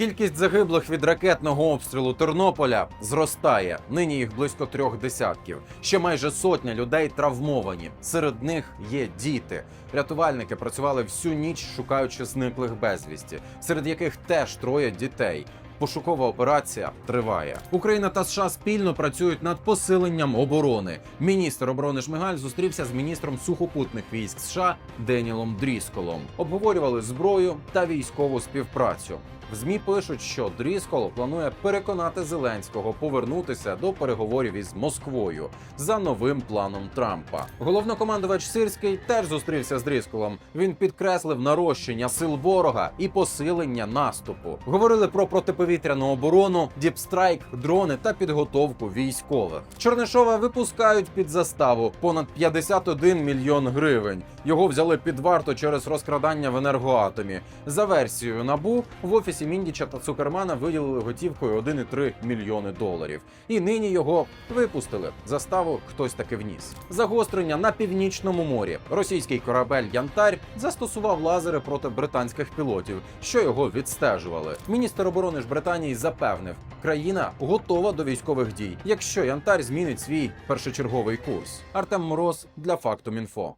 Кількість загиблих від ракетного обстрілу Тернополя зростає. Нині їх близько трьох десятків. Ще майже сотня людей травмовані. Серед них є діти. Рятувальники працювали всю ніч, шукаючи зниклих безвісті, серед яких теж троє дітей. Пошукова операція триває. Україна та США спільно працюють над посиленням оборони. Міністр оборони Шмигаль зустрівся з міністром сухопутних військ США Денілом Дрісколом. Обговорювали зброю та військову співпрацю. В змі пишуть, що Дріскол планує переконати Зеленського повернутися до переговорів із Москвою за новим планом Трампа. Головнокомандувач Сирський теж зустрівся з Дрісколом. Він підкреслив нарощення сил ворога і посилення наступу. Говорили про протиповітряну оборону, діпстрайк, дрони та підготовку військових. Чернишова випускають під заставу понад 51 мільйон гривень. Його взяли під варту через розкрадання в енергоатомі. За версією набу в офісі Міндіча та Цукермана виділили готівкою 1,3 мільйони доларів. І нині його випустили. Заставу хтось таки вніс. Загострення на північному морі. Російський корабель Янтарь застосував лазери проти британських пілотів, що його відстежували. Міністр оборони ж Британії запевнив, країна готова до військових дій, якщо Янтарь змінить свій першочерговий курс. Артем Мороз для Фактум Інфо.